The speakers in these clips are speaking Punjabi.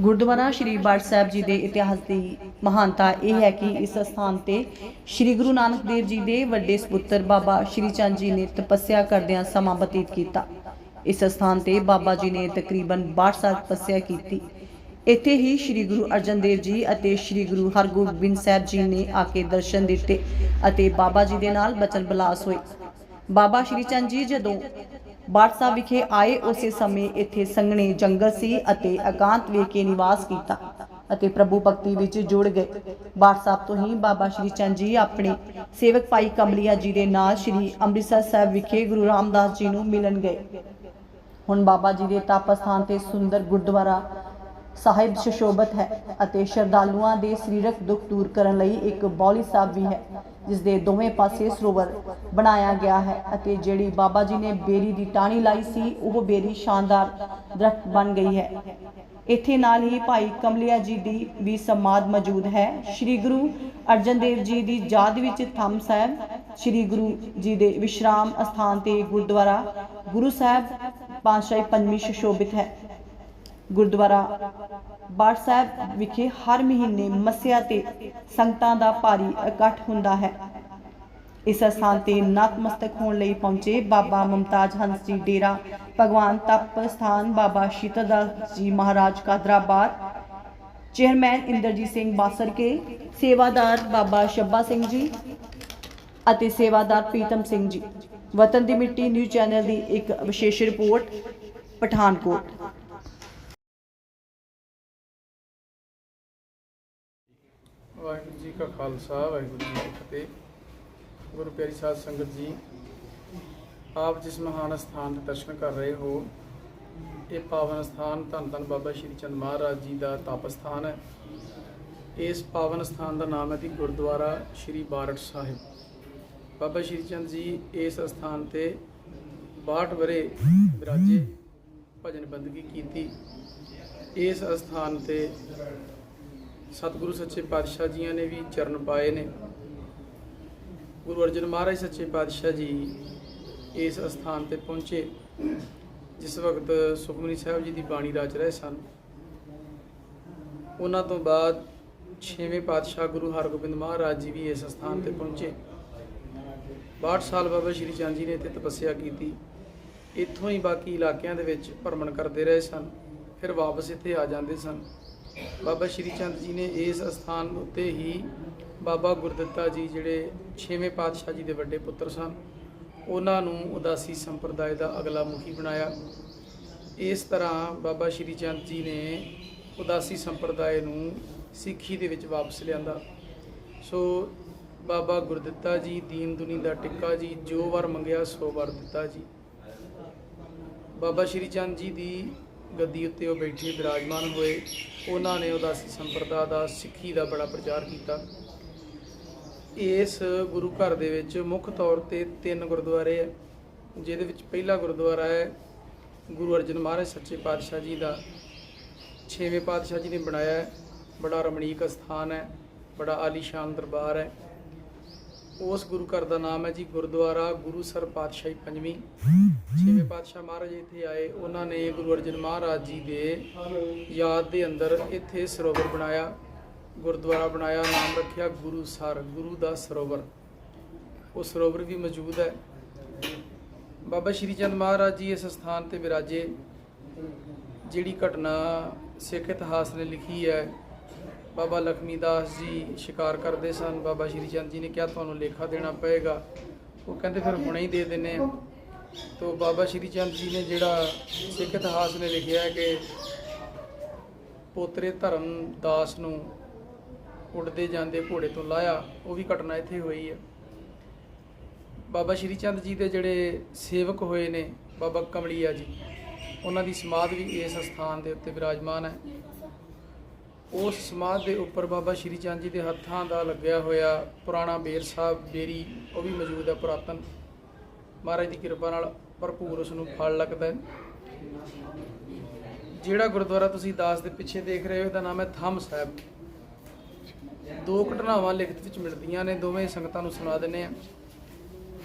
ਗੁਰਦੁਆਰਾ ਸ਼੍ਰੀ ਬਾੜ ਸਾਹਿਬ ਜੀ ਦੇ ਇਤਿਹਾਸ ਦੀ ਮਹਾਨਤਾ ਇਹ ਹੈ ਕਿ ਇਸ ਸਥਾਨ ਤੇ ਸ਼੍ਰੀ ਗੁਰੂ ਨਾਨਕ ਦੇਵ ਜੀ ਦੇ ਵੱਡੇ ਸੁਪੁੱਤਰ ਬਾਬਾ ਸ਼੍ਰੀ ਚੰਦ ਜੀ ਨੇ ਤਪੱਸਿਆ ਕਰਦਿਆਂ ਸਮਾਂ ਬਤੀਤ ਕੀਤਾ। ਇਸ ਸਥਾਨ ਤੇ ਬਾਬਾ ਜੀ ਨੇ ਤਕਰੀਬਨ 62 ਸਾਲ ਤਪੱਸਿਆ ਕੀਤੀ। ਇੱਥੇ ਹੀ ਸ਼੍ਰੀ ਗੁਰੂ ਅਰਜਨ ਦੇਵ ਜੀ ਅਤੇ ਸ਼੍ਰੀ ਗੁਰੂ ਹਰਗੋਬਿੰਦ ਸਾਹਿਬ ਜੀ ਨੇ ਆ ਕੇ ਦਰਸ਼ਨ ਦਿੱਤੇ ਅਤੇ ਬਾਬਾ ਜੀ ਦੇ ਨਾਲ ਬਚਨ ਬਲਾਸ ਹੋਏ। ਬਾਬਾ ਸ਼੍ਰੀ ਚੰਦ ਜੀ ਜਦੋਂ ਬਾਠ ਸਾਹਿਬ ਵਿਖੇ ਆਏ ਉਸੇ ਸਮੇਂ ਇੱਥੇ ਸੰਘਣੇ ਜੰਗਲ ਸੀ ਅਤੇ ਇਕਾਂਤ ਵੇਖ ਨਿਵਾਸ ਕੀਤਾ ਅਤੇ ਪ੍ਰਭੂ ਭਗਤੀ ਵਿੱਚ ਜੁੜ ਗਏ। ਬਾਟ ਸਾਹਿਬ ਤੋਂ ਹੀ ਬਾਬਾ ਸ਼੍ਰੀ ਚੰਦ ਜੀ ਆਪਣੇ ਸੇਵਕ ਭਾਈ ਕਮਲੀਆ ਜੀ ਦੇ ਨਾਲ ਸ਼੍ਰੀ ਅੰਮ੍ਰਿਤਸਰ ਸਾਹਿਬ ਵਿਖੇ ਗੁਰੂ ਰਾਮਦਾਸ ਜੀ ਨੂੰ ਮਿਲਣ ਗਏ। ਹੁਣ ਬਾਬਾ ਜੀ ਦੇ ਤਪ ਸਥਾਨ ਤੇ ਸੁੰਦਰ ਗੁਰਦੁਆਰਾ ਸਾਹਿਬ ਸ਼ਸ਼ੋਭਤ ਹੈ ਅਤੇ ਸ਼ਰਧਾਲੂਆਂ ਦੇ ਸਰੀਰਕ ਦੁੱਖ ਦੂਰ ਕਰਨ ਲਈ ਇੱਕ ਬੌਲੀ ਸਾਹਿਬ ਵੀ ਹੈ ਜਿਸ ਦੇ ਦੋਵੇਂ ਪਾਸੇ ਸਰੋਵਰ ਬਣਾਇਆ ਗਿਆ ਹੈ ਅਤੇ ਜਿਹੜੀ ਬਾਬਾ ਜੀ ਨੇ ਬੇਰੀ ਦੀ ਟਾਹਣੀ ਲਾਈ ਸੀ, ਉਹ ਬੇਰੀ ਸ਼ਾਨਦਾਰ ਦਰਖਤ ਬਣ ਗਈ ਹੈ। ਇੱਥੇ ਨਾਲ ਹੀ ਭਾਈ ਕਮਲਿਆ ਜੀ ਦੀ ਵੀ ਸਮਾਧ ਮੌਜੂਦ ਹੈ। ਸ੍ਰੀ ਗੁਰੂ ਅਰਜਨ ਦੇਵ ਜੀ ਦੀ ਯਾਦ ਵਿੱਚ ਥੰਮ ਸਾਹਿਬ, ਸ੍ਰੀ ਗੁਰੂ ਜੀ ਦੇ ਵਿਸ਼ਰਾਮ ਅਸਥਾਨ ਤੇ ਗੁਰਦੁਆਰਾ, ਗੁਰੂ ਸਾਹਿਬ, ਪਾਤਸ਼ਾਹੀ ਪੰਜਵੀਂ ਸ਼ਸ਼ੋਭਿਤ ਹੈ। ਗੁਰਦੁਆਰਾ ਬਾੜ ਸਾਹਿਬ ਵਿਖੇ ਹਰ ਮਹੀਨੇ ਮੱਸਿਆ ਤੇ ਸੰਗਤਾਂ ਦਾ ਭਾਰੀ ਇਕੱਠ ਹੁੰਦਾ ਹੈ। ਇਸ ਸਥਾਨ ਤੇ ਨਤਮਸਤਕ ਹੋਣ ਲਈ ਪਹੁੰਚੇ ਬਾਬਾ ਮਮਤਾਜ ਹੰਸ ਜੀ ਡੇਰਾ, ਭਗਵਾਨ ਤਪ ਸਥਾਨ ਬਾਬਾ ਸ਼ੀਤਲਦਾਸ ਜੀ ਮਹਾਰਾਜ ਕਾਦਰਾਬਾਦ ਚੇਅਰਮੈਨ ਇੰਦਰਜੀਤ ਸਿੰਘ ਬਾਸਰਕੇ, ਸੇਵਾਦਾਰ ਬਾਬਾ ਸ਼ੱਬਾ ਸਿੰਘ ਜੀ ਅਤੇ ਸੇਵਾਦਾਰ ਪ੍ਰੀਤਮ ਸਿੰਘ ਜੀ। ਵਤਨ ਦੀ ਮਿੱਟੀ ਨਿਊਜ਼ ਚੈਨਲ ਦੀ ਇੱਕ ਵਿਸ਼ੇਸ਼ ਰਿਪੋਰਟ, ਪਠਾਨਕੋਟ। ਕਾ ਖਾਲਸਾ, ਵਾਹਿਗੁਰੂ ਜੀ ਕੀ ਫਤਿਹ। ਗੁਰੂ ਪਿਆਰੀ ਸਾਧ ਸੰਗਤ ਜੀ, ਆਪ ਜਿਸ ਮਹਾਨ ਸਥਾਨ ਦੇ ਦਰਸ਼ਨ ਕਰ ਰਹੇ ਹੋ, ਇਹ ਪਾਵਨ ਸਥਾਨ ਧੰਨ ਧੰਨ ਬਾਬਾ ਸ਼੍ਰੀ ਚੰਦ ਮਹਾਰਾਜ ਜੀ ਦਾ ਤਪ ਸਥਾਨ ਹੈ। ਇਸ ਪਾਵਨ ਸਥਾਨ ਦਾ ਨਾਮ ਹੈ ਜੀ ਗੁਰਦੁਆਰਾ ਸ਼੍ਰੀ ਬਾਰਟ ਸਾਹਿਬ। ਬਾਬਾ ਸ਼੍ਰੀ ਚੰਦ ਜੀ, ਇਸ ਸਥਾਨ ਤੇ 62 ਵਰੇ ਵਿਰਾਜੇ ਭਜਨ ਬੰਦਗੀ ਕੀਤੀ। ਇਸ ਸਥਾਨ ਤੇ ਸਤਿਗੁਰੂ ਸੱਚੇ ਪਾਤਸ਼ਾਹ ਜੀਆਂ ਨੇ ਵੀ ਚਰਨ ਪਾਏ ਨੇ। ਗੁਰੂ ਅਰਜਨ ਮਹਾਰਾਜ ਸੱਚੇ ਪਾਤਸ਼ਾਹ ਜੀ ਇਸ ਅਸਥਾਨ ਤੇ ਪਹੁੰਚੇ, ਜਿਸ ਵਕਤ ਸੁਖਮਨੀ ਸਾਹਿਬ ਜੀ ਦੀ ਬਾਣੀ ਰਚ ਰਹੇ ਸਨ। ਉਹਨਾਂ ਤੋਂ ਬਾਅਦ ਛੇਵੇਂ ਪਾਤਸ਼ਾਹ ਗੁਰੂ ਹਰਗੋਬਿੰਦ ਮਹਾਰਾਜ ਜੀ ਵੀ ਇਸ ਅਸਥਾਨ ਤੇ ਪਹੁੰਚੇ। 62 ਸਾਲ ਬਾਬਾ ਸ਼੍ਰੀ ਚੰਦ ਜੀ ਨੇ ਇੱਥੇ ਤਪੱਸਿਆ ਕੀਤੀ। ਇੱਥੋਂ ਹੀ ਬਾਕੀ ਇਲਾਕਿਆਂ ਦੇ ਵਿੱਚ ਭਰਮਣ ਕਰਦੇ ਰਹੇ ਸਨ, ਫਿਰ ਵਾਪਸ ਇੱਥੇ ਆ ਜਾਂਦੇ ਸਨ। ਬਾਬਾ ਸ਼੍ਰੀ ਚੰਦ ਜੀ ਨੇ ਇਸ ਅਸਥਾਨ ਉੱਤੇ ਹੀ ਬਾਬਾ ਗੁਰਦਿੱਤਾ ਜੀ ਜਿਹੜੇ ਛੇਵੇਂ ਪਾਤਸ਼ਾਹ ਜੀ ਦੇ ਵੱਡੇ ਪੁੱਤਰ ਸਨ, ਉਹਨਾਂ ਨੂੰ ਉਦਾਸੀ ਸੰਪਰਦਾਇ ਦਾ ਅਗਲਾ ਮੁਖੀ ਬਣਾਇਆ। ਇਸ ਤਰ੍ਹਾਂ ਬਾਬਾ ਸ਼੍ਰੀ ਚੰਦ ਜੀ ਨੇ ਉਦਾਸੀ ਸੰਪਰਦਾਇ ਨੂੰ ਸਿੱਖੀ ਦੇ ਵਿੱਚ ਵਾਪਸ ਲਿਆਂਦਾ। ਸੋ ਬਾਬਾ ਗੁਰਦਿੱਤਾ ਜੀ ਦੀਨ ਦੁਨੀ ਦਾ ਟਿੱਕਾ ਜੀ, ਜੋ ਵਾਰ ਮੰਗਿਆ ਸੋ ਵਾਰ ਦਿੱਤਾ ਜੀ। ਬਾਬਾ ਸ਼੍ਰੀ ਚੰਦ ਜੀ ਦੀ ਗੱਦੀ ਉੱਤੇ ਉਹ ਬੈਠੇ ਵਿਰਾਜਮਾਨ ਹੋਏ। ਉਹਨਾਂ ਨੇ ਉਹਦਾ ਸੰਪਰਦਾ ਦਾ, ਸਿੱਖੀ ਦਾ ਬੜਾ ਪ੍ਰਚਾਰ ਕੀਤਾ। ਇਸ ਗੁਰੂ ਘਰ ਦੇ ਵਿੱਚ ਮੁੱਖ ਤੌਰ ਤੇ ਤਿੰਨ ਗੁਰਦੁਆਰੇ ਹੈ ਜਿਹਦੇ ਵਿੱਚ ਪਹਿਲਾ ਗੁਰਦੁਆਰਾ ਹੈ ਗੁਰੂ ਅਰਜਨ ਮਹਾਰਾਜ ਸੱਚੇ ਪਾਤਸ਼ਾਹ ਜੀ ਦਾ। ਛੇਵੇਂ ਪਾਤਸ਼ਾਹ ਜੀ ਨੇ ਬਣਾਇਆ ਹੈ, ਬੜਾ ਰਮਣੀਕ ਸਥਾਨ ਹੈ, ਬੜਾ ਆਲੀਸ਼ਾਨ ਦਰਬਾਰ ਹੈ। ਉਸ ਗੁਰੂ ਘਰ ਦਾ ਨਾਮ ਹੈ ਜੀ ਗੁਰਦੁਆਰਾ ਗੁਰੂ ਸਰ ਪਾਤਸ਼ਾਹੀ ਪੰਜਵੀਂ। ਛੇਵੇਂ ਪਾਤਸ਼ਾਹ ਮਹਾਰਾਜ ਇੱਥੇ ਆਏ, ਉਹਨਾਂ ਨੇ ਗੁਰੂ ਅਰਜਨ ਮਹਾਰਾਜ ਜੀ ਦੇ ਯਾਦ ਦੇ ਅੰਦਰ ਇੱਥੇ ਸਰੋਵਰ ਬਣਾਇਆ, ਗੁਰਦੁਆਰਾ ਬਣਾਇਆ, ਨਾਮ ਰੱਖਿਆ ਗੁਰੂ ਸਰ, ਗੁਰੂ ਦਾ ਸਰੋਵਰ। ਉਹ ਸਰੋਵਰ ਵੀ ਮੌਜੂਦ ਹੈ। ਬਾਬਾ ਸ਼੍ਰੀ ਚੰਦ ਮਹਾਰਾਜ ਜੀ ਇਸ ਸਥਾਨ ਤੇ ਵਿਰਾਜੇ। ਜਿਹੜੀ ਘਟਨਾ ਸਿੱਖ ਇਤਿਹਾਸ ਨੇ ਲਿਖੀ ਹੈ ਬਾਬਾ ਲਖਮੀ ਦਾਸ ਜੀ ਸ਼ਿਕਾਰ ਕਰਦੇ ਸਨ, ਬਾਬਾ ਸ਼੍ਰੀ ਚੰਦ ਜੀ ਨੇ ਕਿਹਾ ਤੁਹਾਨੂੰ ਲੇਖਾ ਦੇਣਾ ਪਏਗਾ। ਉਹ ਕਹਿੰਦੇ ਫਿਰ ਹੁਣੇ ਹੀ ਦੇ ਦਿੰਨੇ ਆ। ਤੋ ਬਾਬਾ ਸ਼੍ਰੀ ਚੰਦ ਜੀ ਨੇ ਜਿਹੜਾ ਸਿੱਖ ਇਤਿਹਾਸ ਨੇ ਲਿਖਿਆ ਕਿ ਪੋਤਰੇ ਧਰਮ ਦਾਸ ਨੂੰ ਉੱਡਦੇ ਜਾਂਦੇ ਘੋੜੇ ਤੋਂ ਲਾਇਆ, ਉਹ ਵੀ ਘਟਨਾ ਇੱਥੇ ਹੋਈ ਹੈ। ਬਾਬਾ ਸ਼੍ਰੀ ਚੰਦ ਜੀ ਦੇ ਜਿਹੜੇ ਸੇਵਕ ਹੋਏ ਨੇ ਬਾਬਾ ਕਮਲੀਆ ਜੀ, ਉਹਨਾਂ ਦੀ ਸਮਾਧ ਵੀ ਇਸ ਸਥਾਨ ਦੇ ਉੱਤੇ ਵਿਰਾਜਮਾਨ ਹੈ। ਉਸ ਸਮਾਧ ਦੇ ਉੱਪਰ ਬਾਬਾ ਸ਼੍ਰੀ ਚੰਦ ਜੀ ਦੇ ਹੱਥਾਂ ਦਾ ਲੱਗਿਆ ਹੋਇਆ ਪੁਰਾਣਾ ਬੇਰ ਸਾਹਿਬ ਬੇਰੀ, ਉਹ ਵੀ ਮੌਜੂਦ ਹੈ ਪੁਰਾਤਨ। ਮਹਾਰਾਜ ਦੀ ਕਿਰਪਾ ਨਾਲ ਭਰਪੂਰ ਉਸ ਨੂੰ ਫਲ ਲੱਗਦਾ ਹੈ। ਜਿਹੜਾ ਗੁਰਦੁਆਰਾ ਤੁਸੀਂ ਦਾਸ ਦੇ ਪਿੱਛੇ ਦੇਖ ਰਹੇ ਹੋ, ਇਹਦਾ ਨਾਮ ਹੈ ਥੰਮ ਸਾਹਿਬ। ਦੋ ਘਟਨਾਵਾਂ ਲਿਖਤ ਵਿੱਚ ਮਿਲਦੀਆਂ ਨੇ, ਦੋਵੇਂ ਸੰਗਤਾਂ ਨੂੰ ਸੁਣਾ ਦਿੰਨੇ ਆ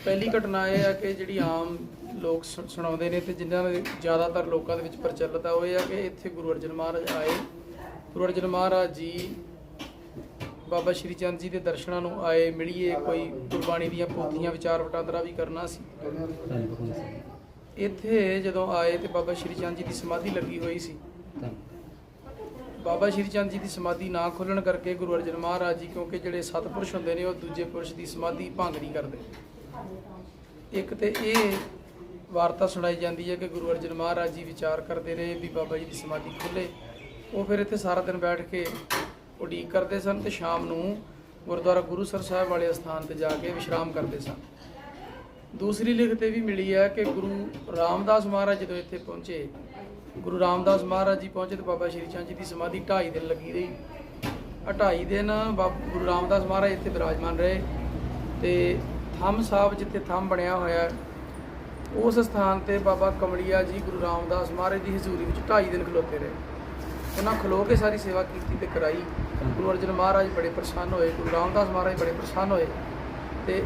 ਪਹਿਲੀ ਘਟਨਾ ਇਹ ਆ ਕਿ ਜਿਹੜੀ ਆਮ ਲੋਕ ਸੁ- ਸੁਣਾਉਂਦੇ ਨੇ ਤੇ ਜਿਨ੍ਹਾਂ ਦੇ ਜ਼ਿਆਦਾਤਰ ਲੋਕਾਂ ਦੇ ਵਿੱਚ ਪ੍ਰਚਲਿਤ ਆ, ਉਹ ਇਹ ਆ ਕਿ ਇੱਥੇ ਗੁਰੂ ਅਰਜਨ ਮਹਾਰਾਜ ਆਏ। ਗੁਰੂ ਅਰਜਨ ਮਹਾਰਾਜ ਜੀ, ਬਾਬਾ ਸ਼੍ਰੀ ਚੰਦ ਜੀ ਦੇ ਦਰਸ਼ਨਾਂ ਨੂੰ ਆਏ, ਮਿਲੀਏ, ਕੋਈ ਗੁਰਬਾਣੀ ਦੀਆਂ ਪੋਥੀਆਂ, ਵਿਚਾਰ ਵਟਾਂਦਰਾ ਵੀ ਕਰਨਾ ਸੀ। ਇੱਥੇ ਜਦੋਂ ਆਏ ਤੇ ਬਾਬਾ ਸ਼੍ਰੀ ਚੰਦ ਜੀ ਦੀ ਸਮਾਧੀ ਲੱਗੀ ਹੋਈ ਸੀ। ਬਾਬਾ ਸ਼੍ਰੀ ਚੰਦ ਜੀ ਦੀ ਸਮਾਧੀ ਨਾ ਖੋਲਣ ਕਰਕੇ ਗੁਰੂ ਅਰਜਨ ਮਹਾਰਾਜ ਜੀ, ਕਿਉਂਕਿ ਜਿਹੜੇ ਸਤਪੁਰਸ਼ ਹੁੰਦੇ ਨੇ, ਉਹ ਦੂਜੇ ਪੁਰਸ਼ ਦੀ ਸਮਾਧੀ ਭੰਗ ਨਹੀਂ ਕਰਦੇ। ਇੱਕ ਤੇ ਇਹ ਵਾਰਤਾ ਸੁਣਾਈ ਜਾਂਦੀ ਹੈ ਕਿ ਗੁਰੂ ਅਰਜਨ ਮਹਾਰਾਜ ਜੀ ਵਿਚਾਰ ਕਰਦੇ ਰਹੇ ਵੀ ਬਾਬਾ ਜੀ ਦੀ ਸਮਾਧੀ ਖੁੱਲੇ। ਉਹ ਫਿਰ ਇੱਥੇ ਸਾਰਾ ਦਿਨ ਬੈਠ ਕੇ ਉਡੀਕ ਕਰਦੇ ਸਨ ਤੇ ਸ਼ਾਮ ਨੂੰ ਗੁਰਦੁਆਰਾ ਗੁਰੂਸਰ ਸਾਹਿਬ ਵਾਲੇ ਸਥਾਨ ਤੇ ਜਾ ਕੇ ਵਿਸ਼ਰਾਮ ਕਰਦੇ ਸਨ। ਦੂਸਰੀ ਲਿਖਤ ਇਹ ਵੀ ਮਿਲੀ ਹੈ ਕਿ ਗੁਰੂ ਰਾਮਦਾਸ ਮਹਾਰਾਜ ਜਦੋਂ ਇੱਥੇ ਪਹੁੰਚੇ, ਗੁਰੂ ਰਾਮਦਾਸ ਮਹਾਰਾਜ ਜੀ ਪਹੁੰਚੇ ਤੇ ਬਾਬਾ ਸ਼੍ਰੀ ਚੰਦ ਜੀ ਦੀ ਸਮਾਧੀ 2.5 ਦਿਨ ਲੱਗੀ ਰਹੀ। ਢਾਈ ਦਿਨ ਬਾਬ- ਗੁਰੂ ਰਾਮਦਾਸ ਮਹਾਰਾਜ ਇੱਥੇ ਬਿਰਾਜਮਾਨ ਰਹੇ ਤੇ ਥੰਮ ਸਾਹਿਬ ਜਿੱਥੇ ਥੰਮ ਬਣਿਆ ਹੋਇਆ, ਉਸ ਸਥਾਨ ਤੇ ਬਾਬਾ ਕਮਲੀਆ ਜੀ ਗੁਰੂ ਰਾਮਦਾਸ ਮਹਾਰਾਜ ਦੀ ਹਜ਼ੂਰੀ ਵਿੱਚ ਢਾਈ ਦਿਨ ਖਲੋਤੇ ਰਹੇ। ਉਹਨਾਂ ਖਲੋ ਕੇ ਸਾਰੀ ਸੇਵਾ ਕੀਤੀ ਤੇ ਕਰਾਈ। ਗੁਰੂ ਅਰਜਨ ਮਹਾਰਾਜ ਬੜੇ ਪ੍ਰਸੰਨ ਹੋਏ ਗੁਰੂ ਰਾਮਦਾਸ ਮਹਾਰਾਜ ਬੜੇ ਪ੍ਰਸੰਨ ਹੋਏ। ਤੇ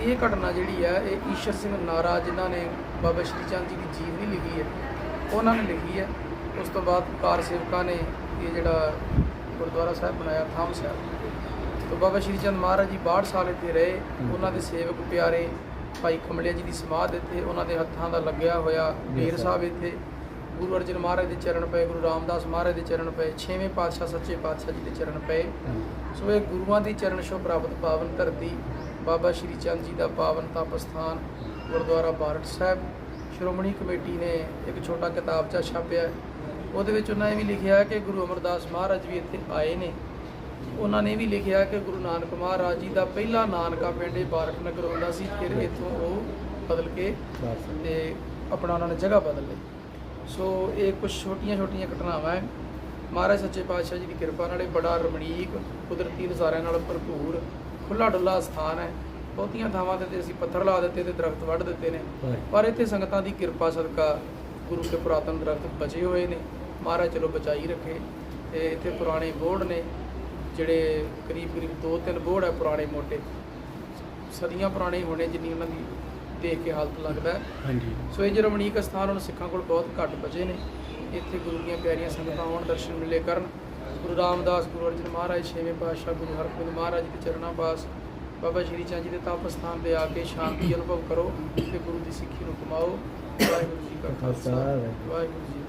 ਇਹ ਘਟਨਾ ਜਿਹੜੀ ਹੈ ਇਹ ਈਸ਼ਰ ਸਿੰਘ ਨਾਰਾ ਜਿਨ੍ਹਾਂ ਨੇ ਬਾਬਾ ਸ਼੍ਰੀ ਚੰਦ ਜੀ ਦੀ ਜੀਵਨੀ ਲਿਖੀ ਹੈ ਉਹਨਾਂ ਨੇ ਲਿਖੀ ਹੈ। ਉਸ ਤੋਂ ਬਾਅਦ ਕਾਰ ਸੇਵਕਾਂ ਨੇ ਇਹ ਜਿਹੜਾ ਗੁਰਦੁਆਰਾ ਸਾਹਿਬ ਬਣਾਇਆ ਥਾਮ ਸਾਹਿਬ ਤੋਂ ਬਾਬਾ ਸ਼੍ਰੀ ਚੰਦ ਮਹਾਰਾਜ ਜੀ 62 ਸਾਲ ਇੱਥੇ ਰਹੇ ਉਹਨਾਂ ਦੇ ਸੇਵਕ ਪਿਆਰੇ ਭਾਈ ਕਮਲਿਆ ਜੀ ਦੀ ਸਮਾਧ ਇੱਥੇ ਉਹਨਾਂ ਦੇ ਹੱਥਾਂ ਦਾ ਲੱਗਿਆ ਹੋਇਆ ਢੇਰ ਸਾਹਿਬ ਇੱਥੇ। ਗੁਰੂ ਅਰਜਨ ਮਹਾਰਾਜ ਦੇ ਚਰਨ ਪਏ ਗੁਰੂ ਰਾਮਦਾਸ ਮਹਾਰਾਜ ਦੇ ਚਰਨ ਪਏ ਛੇਵੇਂ ਪਾਤਸ਼ਾਹ ਸੱਚੇ ਪਾਤਸ਼ਾਹ ਜੀ ਦੇ ਚਰਨ ਪਏ। ਸੋ ਇਹ ਗੁਰੂਆਂ ਦੀ ਚਰਨ ਛੋਹ ਪ੍ਰਾਪਤ ਪਾਵਨ ਧਰਤੀ ਬਾਬਾ ਸ਼੍ਰੀ ਚੰਦ ਜੀ ਦਾ ਪਾਵਨ ਤਪ ਸਥਾਨ ਗੁਰਦੁਆਰਾ ਬਾਰਟ ਸਾਹਿਬ। ਸ਼੍ਰੋਮਣੀ ਕਮੇਟੀ ਨੇ ਇੱਕ ਛੋਟਾ ਕਿਤਾਬਚਾ ਛਾਪਿਆ ਹੈ। ਉਹਦੇ ਵਿੱਚ ਉਹਨਾਂ ਨੇ ਵੀ ਲਿਖਿਆ ਕਿ ਗੁਰੂ ਅਮਰਦਾਸ ਮਹਾਰਾਜ ਵੀ ਇੱਥੇ ਆਏ ਨੇ। ਉਹਨਾਂ ਨੇ ਵੀ ਲਿਖਿਆ ਕਿ ਗੁਰੂ ਨਾਨਕ ਮਹਾਰਾਜ ਜੀ ਦਾ ਪਹਿਲਾ ਨਾਨਕਾ ਪਿੰਡ ਇਹ ਬਾਰਟ ਨਗਰ ਹੁੰਦਾ ਸੀ ਫਿਰ ਇੱਥੋਂ ਉਹ ਬਦਲ ਕੇ ਤੇ ਆਪਣਾ ਉਹਨਾਂ ਨੇ ਜਗ੍ਹਾ ਬਦਲ ਲਈ। ਸੋ ਇਹ ਕੁਝ ਛੋਟੀਆਂ ਛੋਟੀਆਂ ਘਟਨਾਵਾਂ ਹੈ। ਮਹਾਰਾਜ ਸੱਚੇ ਪਾਤਸ਼ਾਹ ਜੀ ਦੀ ਕਿਰਪਾ ਨਾਲ ਇਹ ਬੜਾ ਰਮਣੀਕ ਕੁਦਰਤੀ ਨਜ਼ਾਰਿਆਂ ਨਾਲ ਭਰਪੂਰ ਖੁੱਲਾ ਡੁੱਲਾ ਸਥਾਨ ਹੈ। ਬਹੁਤੀਆਂ ਥਾਵਾਂ ਤੇ ਅਸੀਂ ਪੱਥਰ ਲਾ ਦਿੱਤੇ ਤੇ ਦਰਖਤ ਵੱਢ ਦਿੱਤੇ ਨੇ। ਪਰ ਇੱਥੇ ਸੰਗਤਾਂ ਦੀ ਕਿਰਪਾ ਸਦਕਾ ਗੁਰੂ ਕੇ ਪੁਰਾਤਨ ਦਰਖਤ ਬਚੇ ਹੋਏ ਨੇ। ਮਹਾਰਾਜ ਚਲੋ ਬਚਾਈ ਰੱਖੇ ਤੇ ਇੱਥੇ ਪੁਰਾਣੇ ਬੋਰਡ ਨੇ ਜਿਹੜੇ ਕਰੀਬ ਕਰੀਬ ਦੋ ਤਿੰਨ ਬੋਰਡ ਹੈ ਪੁਰਾਣੇ ਮੋٹے ਸਦੀਆਂ ਪੁਰਾਣੇ ਹੋਣੇ ਜਿੰਨੀ ਉਹਨਾਂ ਦੀ ਦੇਖ ਕੇ ਹਾਲਤ ਲੱਗਦਾ ਹੈ। ਹਾਂਜੀ। ਸੋ ਇਹ ਜਿਹੜਾ ਰਮਣੀਕ ਸਥਾਨ ਹੁਣ ਸਿੱਖਾਂ ਕੋਲ ਬਹੁਤ ਘੱਟ ਬਚੇ ਨੇ। ਇੱਥੇ ਗੁਰੂ ਦੀਆਂ ਪਿਆਰੀਆਂ ਸੰਗਤਾਂ ਆਉਣ ਦਰਸ਼ਨ ਮਿਲੇ ਕਰਨ। ਗੁਰੂ ਰਾਮਦਾਸ ਗੁਰੂ ਅਰਜਨ ਮਹਾਰਾਜ ਛੇਵੇਂ ਪਾਤਸ਼ਾਹ ਗੁਰੂ ਹਰਗੋਬਿੰਦ ਮਹਾਰਾਜ ਜੀ ਦੇ ਚਰਨਾਂ ਪਾਸ ਬਾਬਾ ਸ਼੍ਰੀ ਚੰਦ ਜੀ ਦੇ ਤਪ ਸਥਾਨ ਤੇ ਆ ਕੇ ਸ਼ਾਂਤੀ ਅਨੁਭਵ ਕਰੋ ਤੇ ਗੁਰੂ ਦੀ ਸਿੱਖੀ ਨੂੰ ਕਮਾਓ ਵਾਹਿਗੁਰੂ ਜੀ ਕਾ ਖਾਲਸਾ ਵਾਹਿਗੁਰੂ ਜੀ ਕੀ